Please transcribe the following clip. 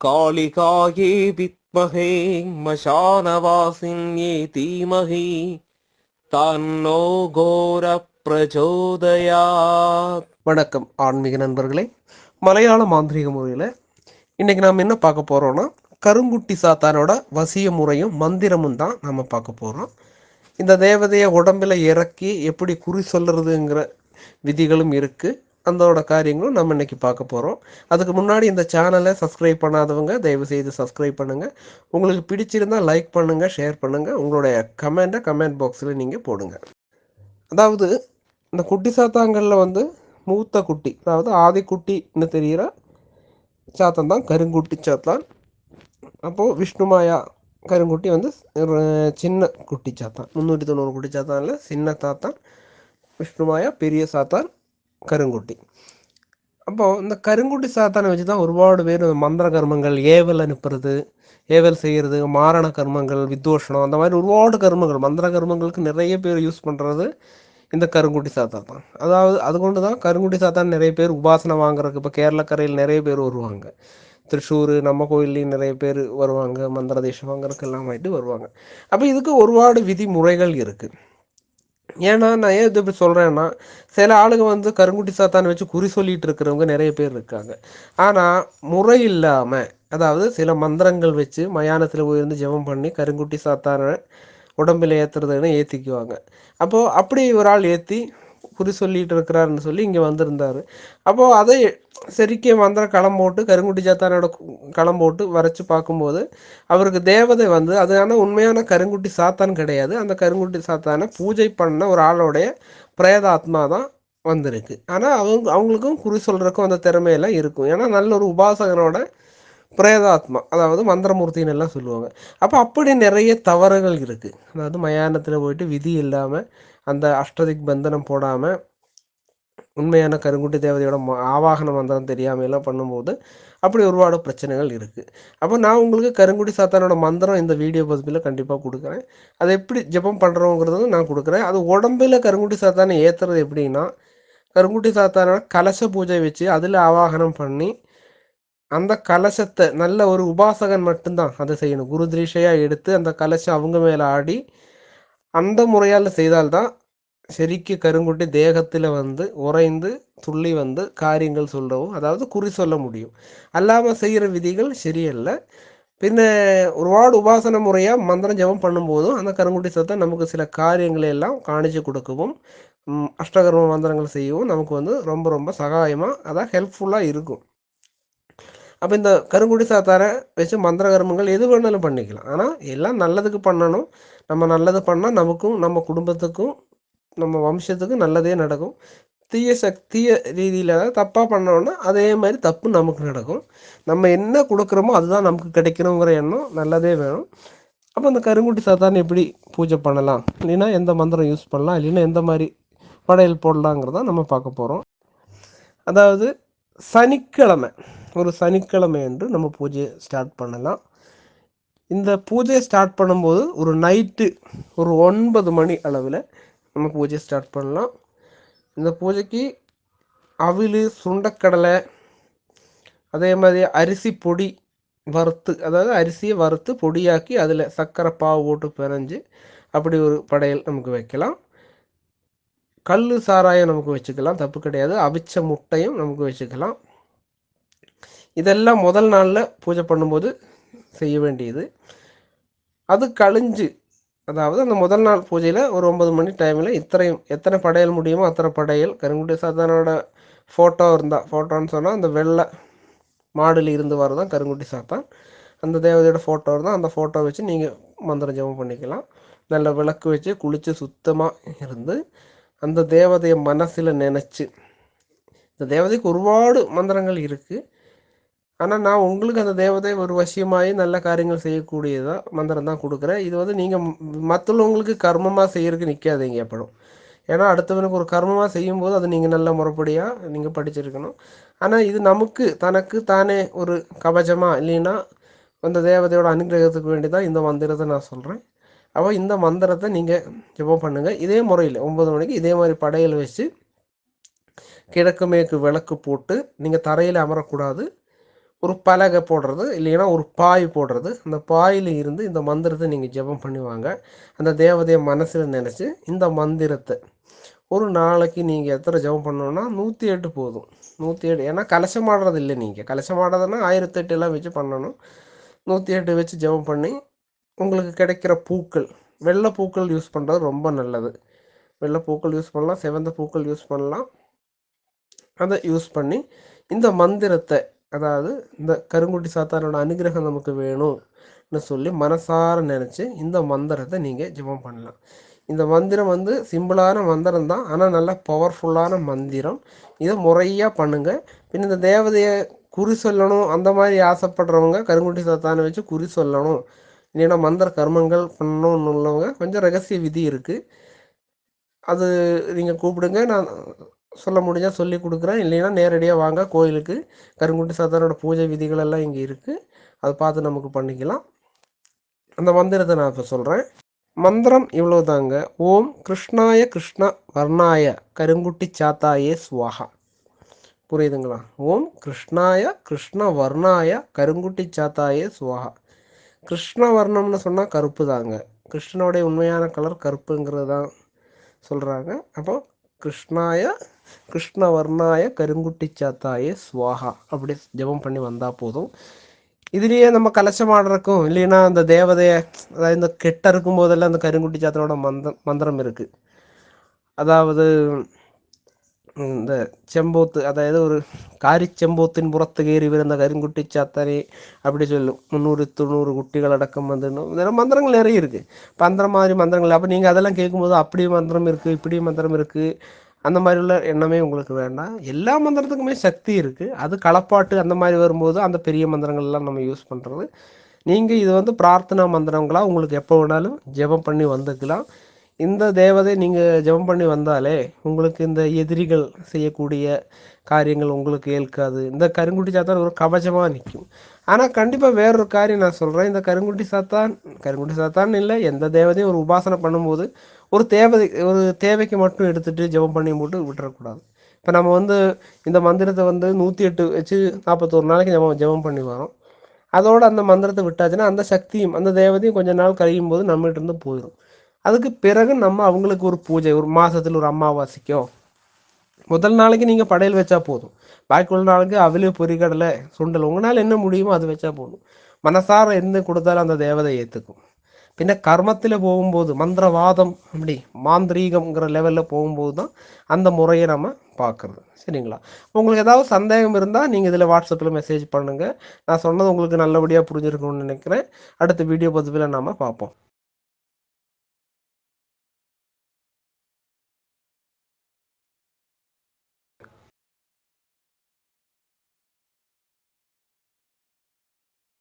காளிகாயே வித்மகே மசானவாசின்யே தீமகி தன்னோ கோர பிரச்சோதயா வணக்கம் ஆன்மீக நண்பர்களே. மலையாள மாந்திரிக முறையில் இன்னைக்கு நாம் என்ன பார்க்க போகிறோம்னா கருங்குட்டி சாத்தானோட வசிய முறையும் மந்திரமும் தான் நம்ம பார்க்க போகிறோம் இந்த தேவதையை உடம்பில் இறக்கி எப்படி குறி சொல்கிறதுங்கிற விதிகளும் இருக்குது அதோட காரியங்களும் நம்ம இன்னைக்கு பார்க்க போகிறோம் அதுக்கு முன்னாடி இந்த சேனலை சப்ஸ்கிரைப் பண்ணாதவங்க தயவு செய்து சப்ஸ்கிரைப் பண்ணுங்கள் உங்களுக்கு பிடிச்சிருந்தா லைக் பண்ணுங்கள் ஷேர் பண்ணுங்கள் உங்களுடைய கமெண்ட்டை கமெண்ட் பாக்ஸில் நீங்கள் போடுங்க. அதாவது இந்த குட்டி சாத்தாங்களில் வந்து மூத்த குட்டி அதாவது ஆதி குட்டின்னு தெரிகிற சாத்தன் தான் கருங்குட்டி சாத்தான். அப்போது விஷ்ணுமாயா கருங்குட்டி வந்து ஒரு சின்ன குட்டி சாத்தான். முந்நூற்றி தொண்ணூறு குட்டி சாத்தானில் சின்ன சாத்தான் விஷ்ணுமாயா பெரிய சாத்தான். கருங்குட்டி. அப்போது இந்த கருங்குட்டி சாத்தானை வச்சு தான் ஒருபாடு பேர் மந்திர கர்மங்கள் ஏவல் அனுப்புறது ஏவல் செய்கிறது மாரண கர்மங்கள் வித்தோஷனம் அந்த மாதிரி ஒருபாடு கர்மங்கள் மந்திர கர்மங்களுக்கு நிறைய பேர் யூஸ் பண்ணுறது இந்த கருங்குட்டி சாத்தான் தான். அதாவது அது கொண்டு தான் கருங்குட்டி சாத்தான் நிறைய பேர் உபாசனை வாங்குறதுக்கு இப்போ கேரளக்கரையில் நிறைய பேர் வருவாங்க. திருச்சூர் நம்ம கோயில்லையும் நிறைய பேர் வருவாங்க மந்திர தேசம் வாங்குறதுக்கு எல்லாம் ஆகிட்டு வருவாங்க. அப்போ இதுக்கு ஒருபாடு விதிமுறைகள் இருக்குது ஏன்னா நான் ஏன் இது இப்படி சொல்கிறேன்னா சில ஆளுங்க வந்து கருங்குட்டி சாத்தான் வச்சு குறி சொல்லிட்டு இருக்கிறவங்க நிறைய பேர் இருக்காங்க. ஆனால் முறை இல்லாமல் அதாவது சில மந்திரங்கள் வச்சு மயானத்தில் உயர்ந்து ஜெபம் பண்ணி கருங்குட்டி சாத்தானை உடம்பில் ஏற்றுறதுன்னு ஏற்றிக்குவாங்க அப்போது அப்படி ஒரு ஆள் ஏற்றி குறி சொல்லிட்டு இருக்கிறாருன்னு சொல்லி இங்கே வந்திருந்தாரு. அப்போது அதை சரிக்கு மந்திர களம் போட்டு கருங்குட்டி சாத்தானோட களம் போட்டு வரைச்சு பார்க்கும்போது அவருக்கு தேவதை வந்து அது ஆனால் உண்மையான கருங்குட்டி சாத்தான் கிடையாது. அந்த கருங்குட்டி சாத்தானை பூஜை பண்ண ஒரு ஆளோடைய பிரேதாத்மா தான் வந்திருக்கு. ஆனால் அவங்க அவங்களுக்கும் குறி சொல்கிறதுக்கும் அந்த திறமையெல்லாம் இருக்கும். ஏன்னா நல்ல ஒரு உபாசகனோட பிரேதாத்மா அதாவது மந்திரமூர்த்தின்னு எல்லாம் சொல்லுவாங்க. அப்போ அப்படி நிறைய தவறுகள் இருக்குது அதாவது மயானத்தில் போயிட்டு விதி இல்லாமல் அந்த அஷ்டதிக் பந்தனம் போடாமல் உண்மையான கருங்குட்டி தேவதையோட ம- ஆவாகன மந்திரம் தெரியாம எல்லாம் பண்ணும்போது அப்படி ஒருபாடு பிரச்சனைகள் இருக்குது அப்போ நான் உங்களுக்கு கருங்குட்டி சாத்தானோட மந்திரம் இந்த வீடியோ பதிப்பில் கண்டிப்பாக கொடுக்குறேன். அதை எப்படி ஜெபம் பண்ணுறோங்கிறதும் நான் கொடுக்குறேன். அது உடம்பில் கருங்குட்டி சாத்தானை ஏற்றுறது எப்படின்னா கருங்குட்டி சாத்தானோட கலச பூஜை வச்சு அதில் ஆவாகனம் பண்ணி அந்த கலசத்தை நல்ல ஒரு உபாசகன் மட்டும்தான் அதை செய்யணும். குரு திரிஷையா எடுத்து அந்த கலசம் அவங்க மேலே ஆடி அந்த முறையால் செய்தால்தான் செரிக்கு கருங்குட்டி தேகத்தில் வந்து உறைந்து துள்ளி வந்து காரியங்கள் சொல்லவும் அதாவது குறி சொல்ல முடியும். அல்லாமல் செய்கிற விதிகள் சரியல்ல. பின்ன ஒருபாடு உபாசன முறையாக மந்திரம் ஜெபம் பண்ணும்போதும் அந்த கருங்குட்டி சத்தம் நமக்கு சில காரியங்களை எல்லாம் காணிச்சு கொடுக்கவும் அஷ்டகர்ம மந்திரங்கள் செய்யவும் நமக்கு வந்து ரொம்ப ரொம்ப சகாயமாக அதான் ஹெல்ப்ஃபுல்லாக இருக்கும். அப்போ இந்த கருங்குடி சாத்தாரை வச்சு மந்திர கர்மங்கள் எது வேணாலும் பண்ணிக்கலாம். ஆனால் எல்லாம் நல்லதுக்கு பண்ணணும். நம்ம நல்லது பண்ணால் நமக்கும் நம்ம குடும்பத்துக்கும் நம்ம வம்சத்துக்கும் நல்லதே நடக்கும். தீய சக்திய ரீதியில் தப்பாக பண்ணோன்னா அதே மாதிரி தப்பு நமக்கு நடக்கும். நம்ம என்ன கொடுக்குறோமோ அதுதான் நமக்கு கிடைக்கணுங்கிற எண்ணம் நல்லதே வேணும். அப்போ அந்த கருங்குட்டி சாத்தானை எப்படி பூஜை பண்ணலாம்? இல்லைன்னா எந்த மந்திரம் யூஸ் பண்ணலாம்? இல்லைன்னா எந்த மாதிரி படையல் போடலாங்கிறத நம்ம பார்க்க போகிறோம் அதாவது சனிக்கிழமை ஒரு சனிக்கிழமை என்று நம்ம பூஜையை ஸ்டார்ட் பண்ணலாம். இந்த பூஜையை ஸ்டார்ட் பண்ணும்போது ஒரு நைட்டு ஒரு ஒன்பது மணி அளவில் நம்ம பூஜையை ஸ்டார்ட் பண்ணலாம். இந்த பூஜைக்கு அவில் சுண்டக்கடலை அதே மாதிரி அரிசி பொடி வறுத்து அதாவது அரிசியை வறுத்து பொடியாக்கி அதில் சர்க்கரை பாவு போட்டு பிணைஞ்சு அப்படி ஒரு படையல் நமக்கு வைக்கலாம். கல் சாராயம் நமக்கு வச்சுக்கலாம் தப்பு கிடையாது. அவிச்ச முட்டையும் நமக்கு வச்சுக்கலாம். இதெல்லாம் முதல் நாளில் பூஜை பண்ணும்போது செய்ய வேண்டியது. அது கழிஞ்சு அதாவது அந்த முதல் நாள் பூஜையில் ஒரு ஒன்பது மணி டைமில் இத்தனையும் எத்தனை படையல் முடியுமோ அத்தனை படையல் கருங்குட்டி சாத்தானோட ஃபோட்டோ இருந்தால் ஃபோட்டோன்னு சொன்னால் அந்த வெள்ளை மாடில் இருந்து வரதான் கருங்குட்டி சாத்தான். அந்த தேவதையோட ஃபோட்டோ இருந்தால் அந்த ஃபோட்டோ வச்சு நீங்கள் மந்திரம் ஜெபம் பண்ணிக்கலாம். நல்ல விளக்கு வச்சு குளித்து சுத்தமாக இருந்து அந்த தேவதையை மனசில் நினச்சி இந்த தேவதைக்கு ஒருபாடு மந்திரங்கள் இருக்குது ஆனால் நான் உங்களுக்கு அந்த தேவதை ஒரு வசியமாகி நல்ல காரியங்கள் செய்யக்கூடியதாக மந்திரம் தான் கொடுக்குறேன். இது வந்து நீங்கள் மற்றவங்களுக்கு கர்மமாக செய்யறதுக்கு நிற்காதீங்க எப்படும். ஏன்னா அடுத்தவனுக்கு ஒரு கர்மமாக செய்யும்போது அது நீங்கள் நல்ல முறைப்படியாக நீங்கள் படிச்சிருக்கணும். ஆனால் இது நமக்கு தனக்கு தானே ஒரு கவச்சமாக இல்லைன்னா அந்த தேவதையோட அனுகிரகத்துக்கு வேண்டி தான் இந்த மந்திரத்தை நான் சொல்கிறேன் அப்போ இந்த மந்திரத்தை நீங்கள் ஜெபம் பண்ணுங்கள் இதே முறையில் ஒம்பது மணிக்கு இதே மாதிரி படையல் வச்சு கிழக்கு மேற்கு விளக்கு போட்டு நீங்கள் தரையில் அமரக்கூடாது. ஒரு பலகை போடுறது இல்லைன்னா ஒரு பாய் போடுறது. அந்த பாயில் இருந்து இந்த மந்திரத்தை நீங்கள் ஜெபம் பண்ணுவாங்க அந்த தேவதையை மனசில் நினச்சி இந்த மந்திரத்தை ஒரு நாளைக்கு நீங்கள் எத்தனை ஜெபம் பண்ணணும்னா நூற்றி எட்டு போதும். நூற்றி எட்டு ஏன்னா கலசமாடுறது இல்லை நீங்கள் கலசமாடுறதுன்னா ஆயிரத்தெட்டு எல்லாம் வச்சு பண்ணணும். நூற்றி எட்டு வச்சு ஜெபம் பண்ணி உங்களுக்கு கிடைக்கிற பூக்கள் வெள்ளை பூக்கள் யூஸ் பண்ணுறது ரொம்ப நல்லது. வெள்ளை பூக்கள் யூஸ் பண்ணலாம் செவந்த பூக்கள் யூஸ் பண்ணலாம். அதை யூஸ் பண்ணி இந்த மந்திரத்தை அதாவது இந்த கருங்குட்டி சாத்தானோட அனுகிரகம் நமக்கு வேணும்னு சொல்லி மனசார நினச்சி இந்த மந்திரத்தை நீங்கள் ஜபம் பண்ணலாம். இந்த மந்திரம் வந்து சிம்பிளான மந்திரம் தான் ஆனால் நல்ல பவர்ஃபுல்லான மந்திரம். இதை முறையாக பண்ணுங்கள் பின் இந்த தேவதையை குறி சொல்லணும் அந்த மாதிரி ஆசைப்படுறவங்க கருங்குட்டி சாத்தானை வச்சு குறி சொல்லணும். இல்லைன்னா மந்திர கர்மங்கள் பண்ணணும்னு உள்ளவங்க கொஞ்சம் ரகசிய விதி இருக்குது அது நீங்கள் கூப்பிடுங்க. நான் சொல்ல முடிஞ்சால் சொல்லி கொடுக்குறேன். இல்லைன்னா நேரடியாக வாங்க. கோயிலுக்கு கருங்குட்டி சாத்தானோட பூஜை விதிகள் எல்லாம் இங்கே இருக்குது அதை பார்த்து நமக்கு பண்ணிக்கலாம். அந்த மந்திரத்தை நான் இப்போ சொல்கிறேன் மந்திரம் இவ்வளோ தாங்க ஓம் கிருஷ்ணாய கிருஷ்ண வர்ணாய கருங்குட்டி சாத்தாயே சுவாகா புரியுதுங்களா? ஓம் கிருஷ்ணாய கிருஷ்ண வர்ணாய கருங்குட்டி சாத்தாயே சுவாகா கிருஷ்ண வர்ணம்னு சொன்னால் கருப்பு தாங்க கிருஷ்ணனுடைய உண்மையான கலர் கருப்புங்கிறது தான் சொல்கிறாங்க அப்போ கிருஷ்ணாய கிருஷ்ண வர்ணாய கருங்குட்டி சாத்தாயே சுவாகா. அப்படி ஜெபம் பண்ணி வந்தால் போதும். இதுலேயே நம்ம கலசம் ஆடுறக்கும் இல்லைன்னா அந்த தேவதைய அதாவது இந்த கெட்ட இருக்கும் போதெல்லாம் அந்த கருங்குட்டி சாத்தனோட மந்த மந்திரம் இருக்குது அதாவது இந்த செம்போத்து அதாவது ஒரு காரி செம்போத்தின் புறத்து ஏறி விருந்த கருங்குட்டி சாத்தனே அப்படி சொல்லும் முந்நூறு தொண்ணூறு குட்டிகள் அடக்கம் வந்துடணும் நிறைய மந்திரங்கள் நிறைய இருக்குது இப்போ அந்த மாதிரி மந்திரங்கள் அப்போ நீங்கள் அதெல்லாம் கேட்கும்போது அப்படி மந்திரம் இருக்குது இப்படி மந்திரம் இருக்குது அந்த மாதிரி உள்ள எண்ணமே உங்களுக்கு வேண்டாம். எல்லா மந்திரத்துக்குமே சக்தி இருக்குது அது களப்பாட்டு அந்த மாதிரி வரும்போது அந்த பெரிய மந்திரங்கள்லாம் நம்ம யூஸ் பண்ணுறது நீங்கள் இது வந்து பிரார்த்தனா மந்திரங்களாக உங்களுக்கு எப்போ வேணாலும் ஜெபம் பண்ணி வந்துக்கலாம். இந்த தேவதை நீங்கள் ஜெபம் பண்ணி வந்தாலே உங்களுக்கு இந்த எதிரிகள் செய்யக்கூடிய காரியங்கள் உங்களுக்கு ஏற்காது. இந்த கருங்குட்டி சாத்தான் ஒரு கவச்சமாக நிற்கும். ஆனால் கண்டிப்பாக வேறொரு காரியம் நான் சொல்கிறேன் இந்த கருங்குட்டி சாத்தான் கருங்குட்டி சாத்தான் இல்லை எந்த தேவதையும் ஒரு உபாசனை பண்ணும்போது ஒரு தேவதை ஒரு தேவைக்கு மட்டும் எடுத்துகிட்டு ஜெபம் பண்ணி போட்டு விட்டுறக்கூடாது. இப்போ நம்ம வந்து இந்த மந்திரத்தை வந்து நூற்றி எட்டு வச்சு நாற்பத்தோரு நாளைக்கு நம்ம ஜெபம் பண்ணி வரோம். அதோட அந்த மந்திரத்தை விட்டாச்சுன்னா அந்த சக்தியும் அந்த தேவதையும் கொஞ்ச நாள் கழியும் போது நம்மகிட்ட இருந்து போயிடும் அதுக்கு பிறகு நம்ம அவங்களுக்கு ஒரு பூஜை ஒரு மாதத்தில் ஒரு அமாவாசைக்கோ. முதல் நாளைக்கு நீங்கள் படையல் வச்சா போதும். பாக்கி உள்ள நாளைக்கு அவளே பொரிக்கடலை சுண்டல் உங்களால் என்ன முடியுமோ அது வச்சா போதும். மனசார என்ன கொடுத்தாலும் அந்த தேவதை ஏற்றுக்கும் பின்ன கர்மத்தில் போகும்போது மந்திரவாதம் அப்படி மாந்திரீகம்ங்கிற லெவலில் போகும்போது தான் அந்த முறையை நம்ம பார்க்குறது. சரிங்களா? உங்களுக்கு ஏதாவது சந்தேகம் இருந்தால் நீங்கள் இதில் வாட்ஸ்அப்பில் மெசேஜ் பண்ணுங்கள் நான் சொன்னது உங்களுக்கு நல்லபடியாக புரிஞ்சிருக்கணும்னு நினைக்கிறேன். அடுத்த வீடியோ பதிவில் நாம் பார்ப்போம்.